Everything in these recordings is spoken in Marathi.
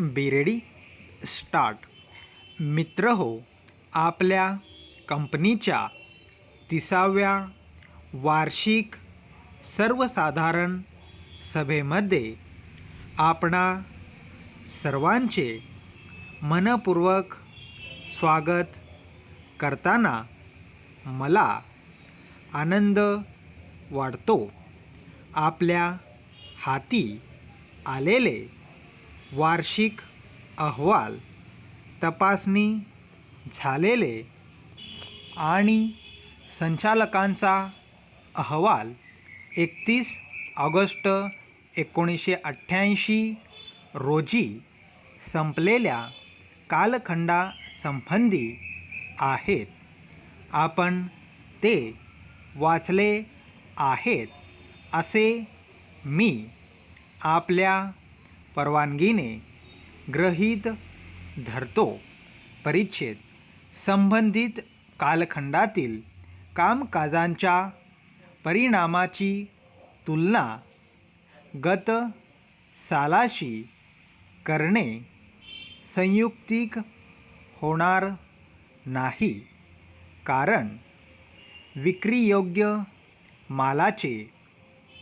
Be ready start. मित्र हो आपल्या कंपनीच्या तिसाव्या वार्षिक सर्वसाधारण सभेमध्ये आपणा सर्वांचे मनपूर्वक स्वागत करताना मला आनंद वाटतो. आपल्या हाती आलेले वार्षिक अहवाल तपासणी झालेले आणि संचालकांचा अहवाल एकतीस ऑगस्ट एकोणीसशे अठ्ठ्याऐंशी रोजी संपलेल्या कालखंडासंबंधी आहेत. आपण ते वाचले आहेत असे मी आपल्या परवानगीने ग्रहीत धरतो. परिच्छेद. संबंधित कालखंडातील कामकाजांच्या परिणामाची तुलना गत सालाशी करणे संयुक्तिक होणार नाही. कारण विक्रीयोग्य मालाचे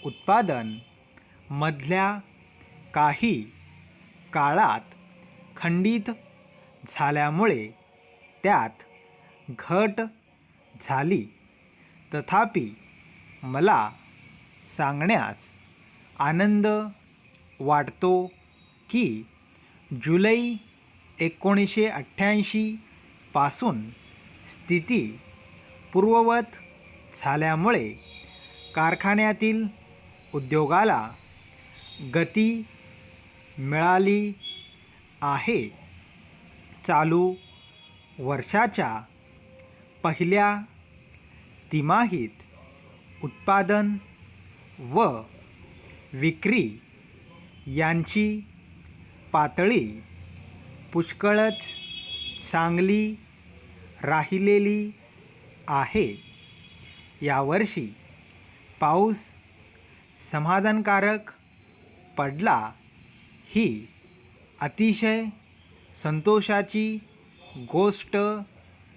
उत्पादन मधल्या काही काळात खंडित झाल्यामुळे त्यात घट झाली. तथापि मला सांगण्यास आनंद वाटतो की जुलै एकोणीसशे अठ्ठ्याऐंशीपासून स्थिती पूर्ववत झाल्यामुळे कारखान्यातील उद्योगाला गती मिळाली आहे. चालू वर्षाच्या पहिल्या तिमाहीत उत्पादन व विक्री यांची पातळी पुष्कळच चांगली राहिलेली आहे. यावर्षी पाऊस समाधानकारक पडला ही अतिशय संतोषाची गोष्ट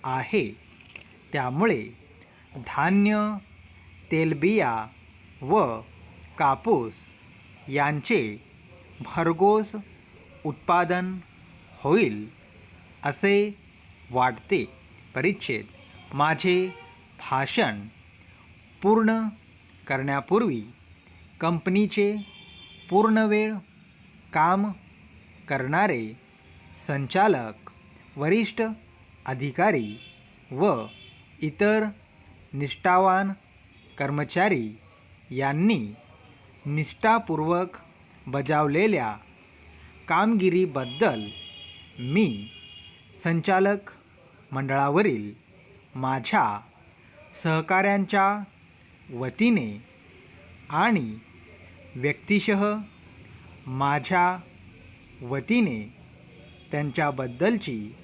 आहे. त्यामुळे धान्य तेलबिया व कापूस यांचे भरघोस उत्पादन होईल असे वाटते. परिच्छेद. माझे भाषण पूर्ण करण्यापूर्वी कंपनीचे पूर्णवेळ काम करणारे संचालक वरिष्ठ अधिकारी व इतर निष्ठावान कर्मचारी यांनी निष्ठापूर्वक बजावलेल्या कामगिरीबद्दल मी संचालक मंडळावरील माझ्या सहकाऱ्यांच्या वतीने आणि व्यक्तिशः माझ्या वतीने त्यांच्याबद्दलची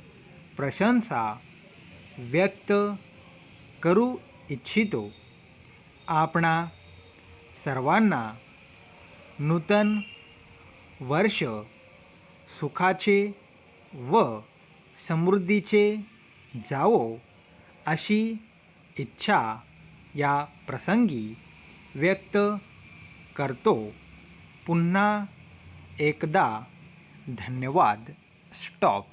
प्रशंसा व्यक्त करू इच्छितो. आपणा सर्वांना नूतन वर्ष सुखाचे व समृद्धीचे जावो अशी इच्छा या प्रसंगी व्यक्त करतो. पुन्हा एकदा धन्यवाद. स्टॉप.